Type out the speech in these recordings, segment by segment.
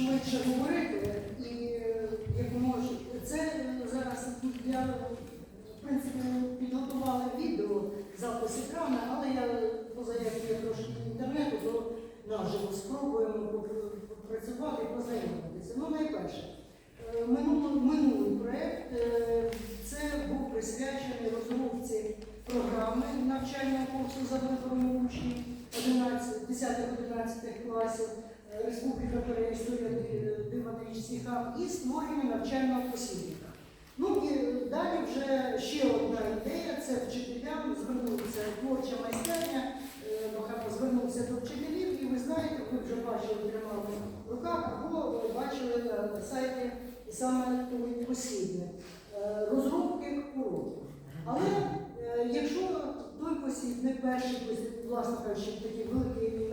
швидше говорити. І е, як можу, це зараз я в принципі підготувала відео запис екрану, але я поза як є трошки інтернету, то наживо спробуємо попрацювати і познайомитися. Ну, найперше, е, минулий, проєкт е, це був присвячений розробці програми навчального курсу за вибором учнів 10-11 класів е, Республіка Корея історія хаб і створення навчального посібника. Ну і далі вже ще одна ідея це вчителям звернутися творча майстерня, звернувся до вчителів, і ви знаєте, ви вже бачили тримали в руках або бачили на сайті саме посібник е, розробки уроків. Але е, якщо той посібник, перший власне кажучи, такий великий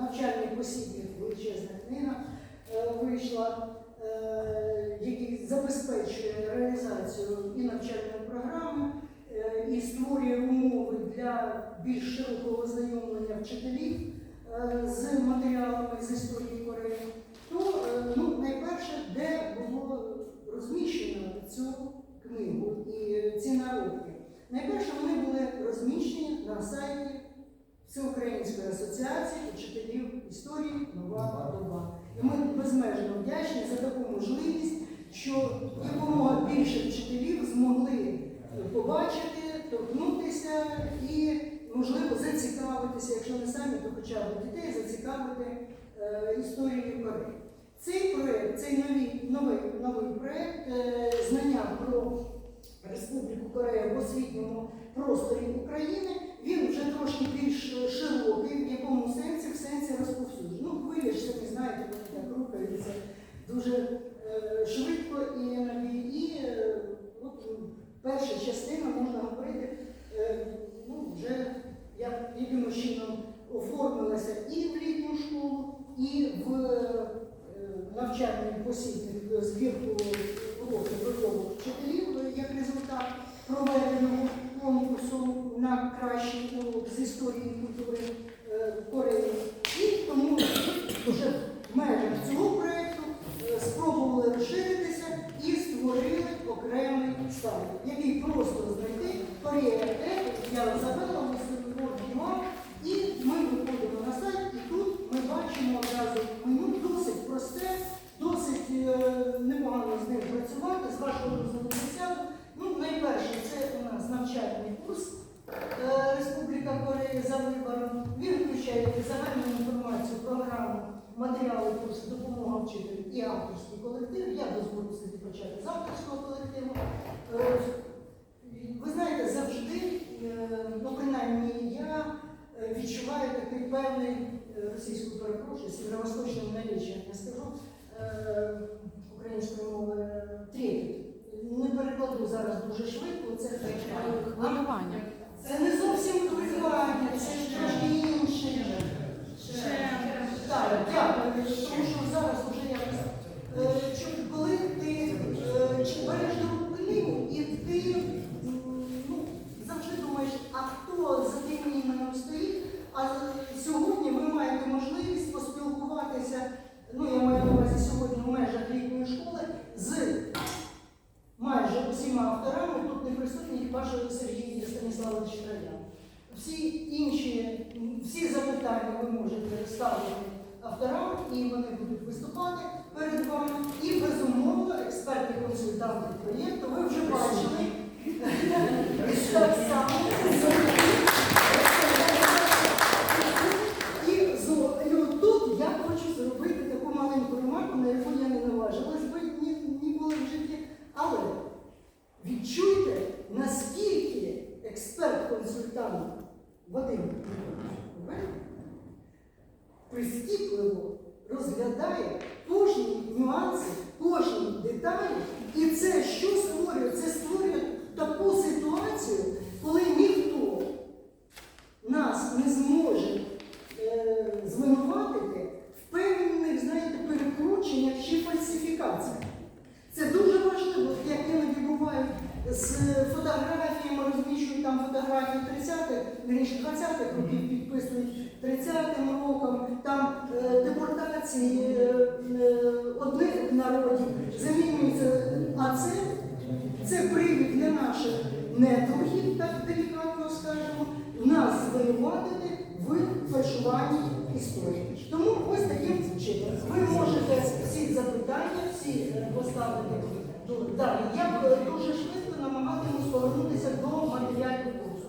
навчальний, посібник, величезна книга е, вийшла, який забезпечує реалізацію і навчальної програми, і створює умови для більш широкого ознайомлення вчителів з матеріалами з історії Кореї, то е, ну, найперше, де було розміщено цю книгу і ці наробки. Найперше вони були розміщені на сайті Всеукраїнської асоціації учителів історії Нова доба. І ми безмежно вдячні за таку можливість, що якомога більше вчителів змогли побачити, торкнутися і, можливо, зацікавитися, якщо не самі, то хоча б дітей зацікавити е, історією Кореї. Цей проект, цей новий, новий, новий проект е, знання про Республіку Корея в освітньому просторі України, він вже трошки більш широкий, в якому сенсі, в сенсі розповсюдження. Ну, ви ж знаєте, вони так рухаються дуже е, швидко і. І е, от, перша частина, можна говорити, е, ну, вже як якимось чином оформилася і в літню школу, і в е, навчальний посібник збірку уроків вихову вчителів е, як результат проведеного конкурсу на кращий урок з історії культури е, Кореї. І тому вже в межах цього проєкту спробували розширитися і створили окремий сайт, який просто знайти Корея я завела високий мав, і ми виходимо на сайт, і тут ми бачимо одразу меню досить просте, досить е, непогано з ним працювати, з вашого дозволу присяду. Ну, найперше, це у нас навчальний курс е, Республіка Корея за вибором. Він включає загальну інформацію, програму, матеріали курсу, допомога вчителю і авторський колектив. Я дозволю собі почати з авторського колективу. Е, ви знаєте, завжди, е, ну принаймні я е, відчуваю такий певний російську перепрошую, сєвєровосточним наліччям, я скажу української мови е, трепет. Не перекладу зараз дуже швидко, це Хвилювання. Це не зовсім хвилювання, це ж трошки інше. Так, дякую, тому що зараз вже якось, е, коли ти е, береш до рук і ти ну, завжди думаєш, а хто за тим іменем стоїть, а сьогодні ви маєте можливість поспілкуватися, ну я маю на увазі сьогодні в межах літньої школи, з майже усіма авторами, тут не присутні хіба що Сергій Станіславович Троян. Всі інші, всі запитання ви можете ставити авторам, і вони будуть виступати перед вами. І безумовно, експерти консультанти проєкту, ви вже бачили так само. І тут я хочу зробити таку маленьку ремарку, на яку я не наважилась би ні, ніколи в житті. Але відчуйте, наскільки експерт-консультант Вадим Іванович прискіпливо розглядає кожні нюанси, кожні деталі. І це що створює? Це створює таку ситуацію, коли ніхто нас не зможе е, звинуватити в певних, знаєте, перекрученнях чи фальсифікаціях. Це дуже важливо, як іноді буває з фотографіями, розміщують там фотографії 30-х, 20-х років підписують. Наших недругів, так делікатно скажемо, нас звинуватити в фальшуванні історії. Тому ось таким чином ви можете всі запитання, всі е, поставити далі. Я е, дуже швидко намагатимусь повернутися до матеріалів курсу.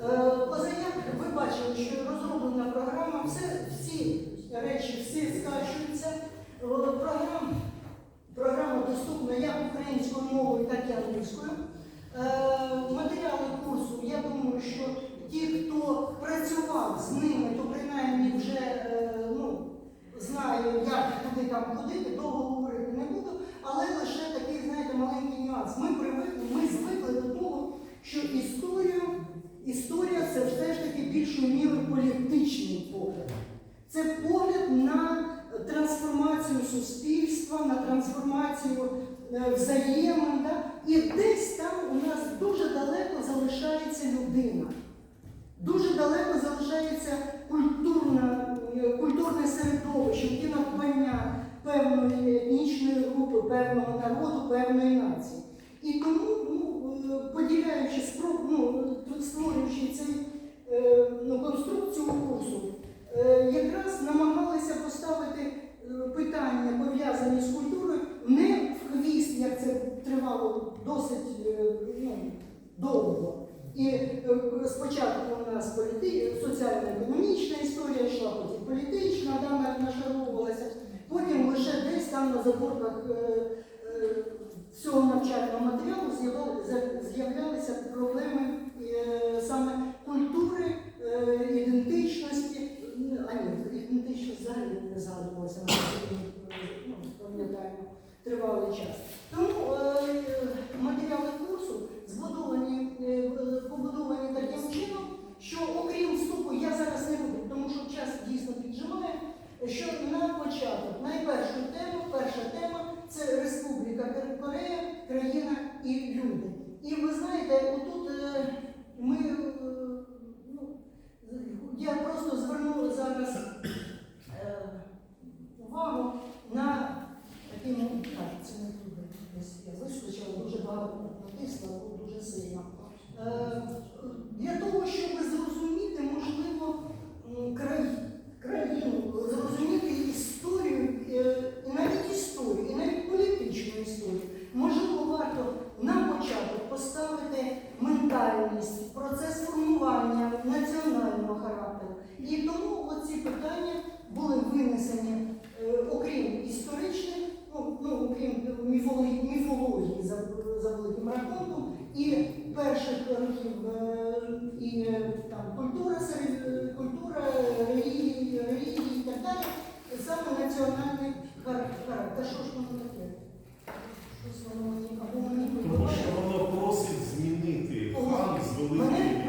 Е, Позаяк ви бачили, що розроблена програма, все, всі речі всі скачуються. Програма, програма доступна як українською мовою, так і англійською. Е, Матеріали курсу, я думаю, що ті, хто працював з ними, то принаймні вже е, ну, знає, як куди там ходити, довго говорити не буду, але лише такий, знаєте, маленький нюанс. Ми привикли, ми звикли до того, що історію, історія це все ж таки більшою мірою політичний погляд. Це погляд на трансформацію суспільства, на трансформацію е, взаємин. Да? І десь там далеко залишається людина. Дуже далеко залишається культурна, е, культурне середовище, які надбання певної етнічної групи, певного народу, певної нації. І тому, ну, е, поділяючи спро- ну, створюючи цей е, ну, конструкцію курсу, якраз намагалися поставити питання, пов'язані з культурою, не в хвіст, як це тривало досить ну, довго. І е, спочатку у нас соціально-економічна історія йшла, потім політична, да, на- нашаровувалася, потім лише десь там на заборках е, е, всього навчального матеріалу з'являлися проблеми е, саме культури, е, ідентичності. А ні, ідентичність взагалі не згадувалася, ми ну, пам'ятаємо тривалий час. Тому е, матеріали збудовані, е, побудовані таким чином, що окрім вступу, я зараз не буду, тому що час дійсно піджимає, що на початок найпершу тему, перша тема це Республіка Корея, країна і люди. І ви знаєте, отут е, ми, е, ну, я просто звернула зараз увагу на такий, ну, так, це не туди. Я вискочила, дуже багато натисла, дуже сильно. Для того, щоб зрозуміти, можливо, країну, зрозуміти історію, е, і навіть історію, і навіть політичну історію, можливо, варто на початок поставити ментальність, процес формування національного характеру. І тому оці питання були винесені, е, окрім історичних, ну, ну окрім міфології, міфології за великим рахунком, і перших років е, і е, там культура, культура, релігії, релігії і так далі, саме національний характер. Та що ж воно таке? Щось воно або мені Тому що воно просить змінити фан з великої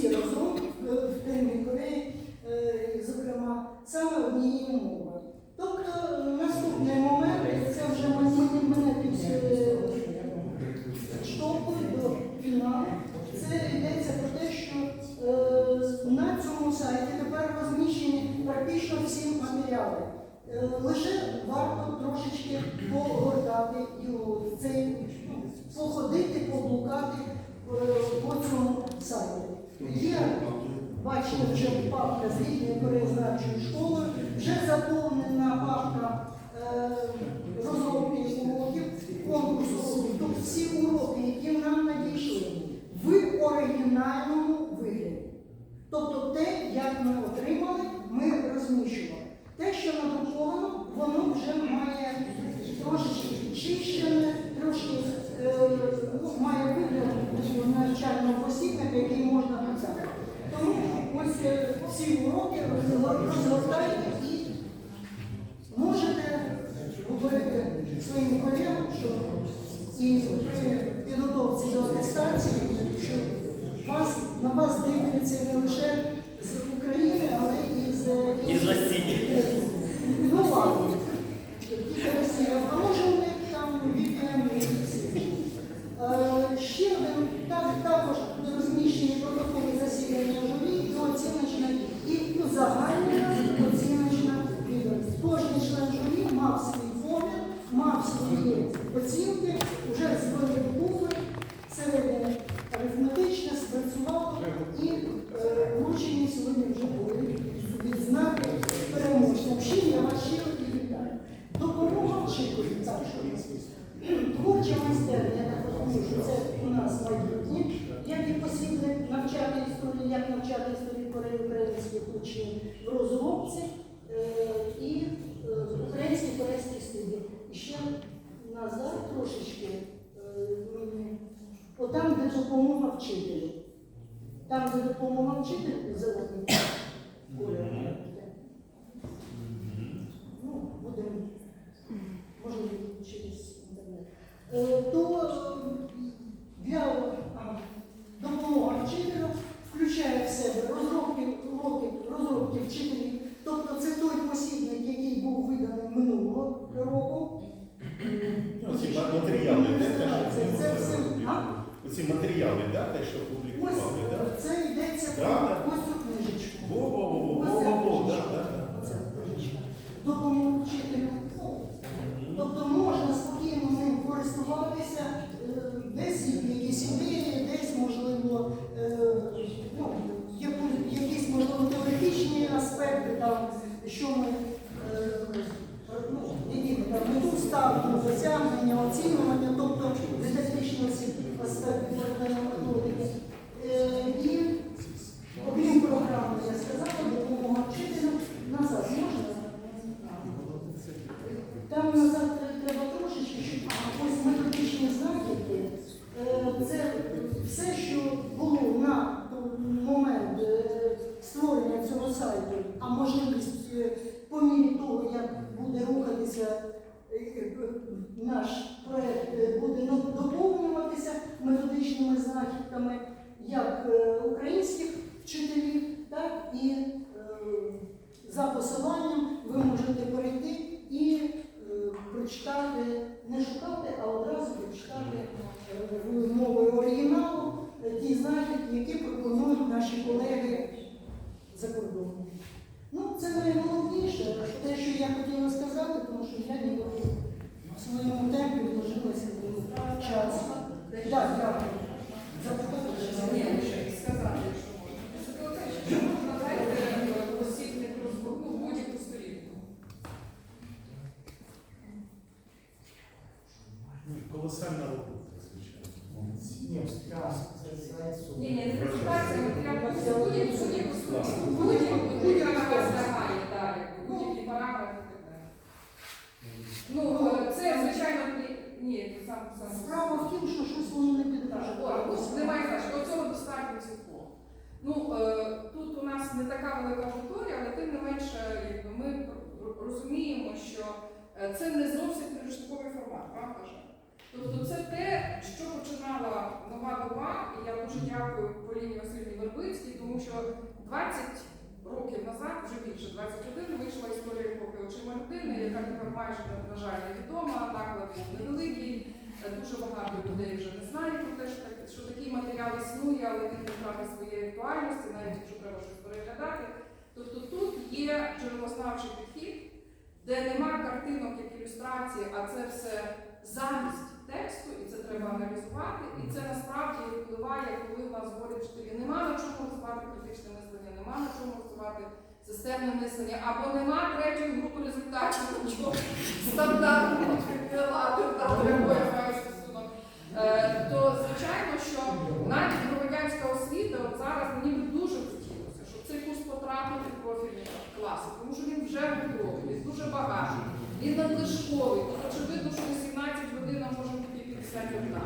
всі розробки е, в Південній Кореї, е, зокрема, саме однією мовою. Тобто наступний момент це вже мене підштовхує до фіналу. Це йдеться про те, що е, на цьому сайті тепер розміщені практично всі матеріали. Лише варто трошечки погортати і цей, ну, походити, поблукати по цьому сайті. Є, бачите, вже папка з літньою краєзнавчою школою, вже заповнена папка е, розробки уроків, конкурсу уроків. Тобто всі уроки, які нам надійшли, в оригінальному вигляді. Тобто те, як ми отримали, ми розміщували. Те, що надруковано, воно вже має трошечки підчищене, трошки е, ну, має вигляд навчального посібника, який можна ось е, всі уроки розгортайте і можете говорити своїм колегам, що і при підготовці до атестації, що вас, на вас дивляться не лише з України, але і з Росії. Спрацювало і е, вручені сьогодні вже були відзнаки переможцям. Ще я вас щиро і вітаю. Допомога так, що Творча майстерня, я так розумію, що це у нас майбутнє. Як і посібне навчати історію, як навчати історію Кореї українських учнів в розробці е, і е, українські корейські студії. Ще назад трошечки е. Отам, де допомога вчителю. Там, де допомога вчителю, зелений колір. Ну, будемо, можливо, через інтернет. Е, То е, для ага, допомоги вчителю включає в себе розробки уроків, розробки вчителів. Тобто це той посібник, який був виданий минулого року. Ну, ці матеріали, де те, Це, що це все. А? Оці матеріали, да, те, що Ось публікували, да? е, це йдеться про Да, да. ось цю книжечку. Во-во-во-во-во-во, да, да, да. Оце книжечка. Допомогу вчителю. Тобто можна спокійно ним користуватися, е, десь є якісь ідеї, десь, можливо, е, ну, яку- якісь, можливо, теоретичні аспекти, там, що ми, е, ну, які ми там мету ставимо, досягнення, оцінювання, тобто дидактичні ці аспекти виконання методики. Е, І окрім програми, я сказала, допомога вчителю назад можна? Там назад треба трошечки, щоб ось методичні знахідки. Е, Це все, що було на момент е, створення цього сайту, а можливість е, по мірі того, як буде рухатися е, е, наш проект, е, буде ну, доповнюватися методичними знахідками як е, українських вчителів, так і е, за посиланням ви можете перейти і прочитати, не шукати, а одразу прочитати мовою оригіналу ті знахідки, які пропонують наші колеги за кордоном. Ну, це найголовніше, те, що я хотіла сказати, тому що я ніби в своєму темпі вложилася в час. Так, дякую. Запитати, Ні, ще сказати, якщо можна. Секретарі, що можна дати посібник розборку будь-яку сторінку. Ну, Колосальна робота, звичайно. Молодці. Ні, ні, не презентація, матеріал будь-яку будь-яку сторінку. Будь-яку, будь-яка вас лягає далі, будь-які параграфи і так далі. Ну, е, це, звичайно, ні- ні, це сам сам. Справа в тім, що щось воно не підкаже. немає значення, цього достатньо цілком. Ну, е, тут у нас не така велика аудиторія, але тим не менше, ми розуміємо, що е, це не зовсім підручниковий формат, правда ж? Тобто це те, що починала нова доба, і я дуже дякую Поліні Васильівні Вербицькій, тому що 20 років назад, вже більше 21, вийшла історія епохи очима людини, яка тепер майже, на жаль, невідома, наклад невеликий. Е, Дуже багато людей вже не знають про те, що, так- що такий матеріал існує, але він не втратив своєї актуальності, навіть якщо треба щось переглядати. Тобто тут є джерелознавчий підхід, де нема картинок як ілюстрації, а це все замість тексту, і це треба аналізувати. І це насправді впливає, коли в нас говорять вчителі. Нема на чому розвивати критичне мислення, нема на чому розвивати системне мислення, або нема третьої групи результатів нічого стандартного стосунок. То звичайно, що навіть громадянська освіта от зараз мені би дуже хотілося, щоб цей курс потрапив у профільні класи, тому що він вже готовий, він дуже багатий, він надлишковий. Тут очевидно, що на 17 годин а може бути 51.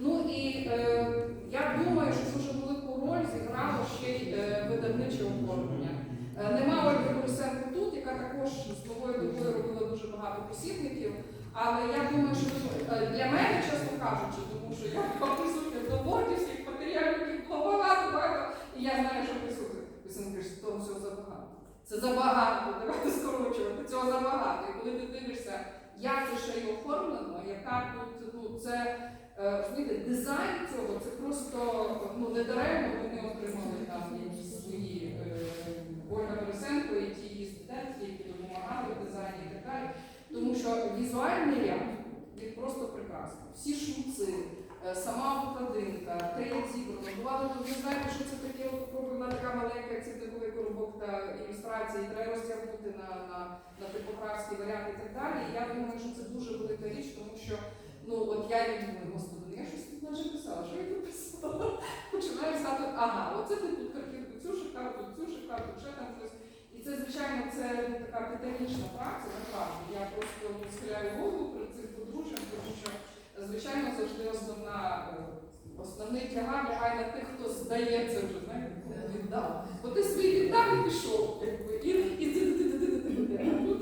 Ну і е, я думаю, що дуже велику роль зіграло ще й е, видавниче оформлення. Е, Нема Ольги Борисенко тут, яка також з новою добою робила дуже багато посібників. Але я думаю, що е, для мене, чесно кажучи, тому що я присутня до бордівських матеріалів, їх багато, і я знаю, що присутня. Писанка каже, того всього забагато. Це забагато, давайте скорочувати, цього забагато. І коли ти дивишся, як це ще й оформлено, яка тут, ну це е, розумієте, дизайн цього, це просто ну, не даремно вони отримали там якісь свої е, Ольга Борисенко і ті її студентки, в дизайні і так далі. Тому що візуальний ряд він просто прекрасний. Всі шуци, е, сама обкладинка, третя зібрана. Бувало, ви знаєте, що це таке пробувна така маленька цвітковий коробок та ілюстрації, треба розтягнути на, на, на типографський варіант і так далі. І я думаю, що це дуже велика річ, тому що ну от я і думаю, господи, ну я щось тут наче писала, що я тут писала? Починаю писати, ага, оце ти тут картинку, цю шикарку, цю шикарку, ще там це, звичайно, це така титанічна праця, насправді. Я просто схиляю голову перед цим подружжям, тому що, звичайно, завжди основна, е, основний тягар лягає на тих, хто здається вже, знаєте, віддав. Бо ти свій віддав і пішов, якби, і,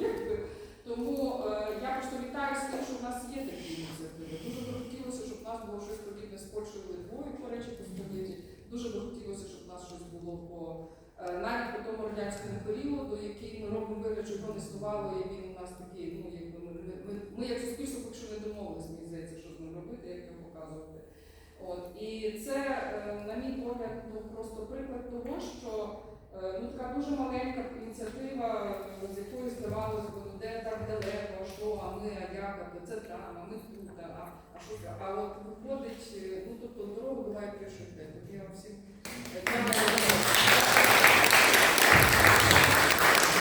якби. Тому е, я просто вітаю з тим, що в нас є такі ініціативи. Дуже би хотілося, щоб в нас було щось подібне з Польщею Литвою, до речі, по. Дуже би хотілося, щоб в нас щось було по навіть по тому радянському періоду, який ми робимо вигляд, що його не існувало, і він у нас такий, ну якби ми, ми, ми, як суспільство поки що не домовилися, мені здається, що з ним робити, як його показувати. От і це, е, на мій погляд, ну просто приклад того, що е, ну така дуже маленька ініціатива, е, з якою здавалося ну де так далеко, а що, а ми, а як, а це там, а ми тут, а, а що це? А от виходить, е, ну тобто дорога буває пішохід. Я вам всім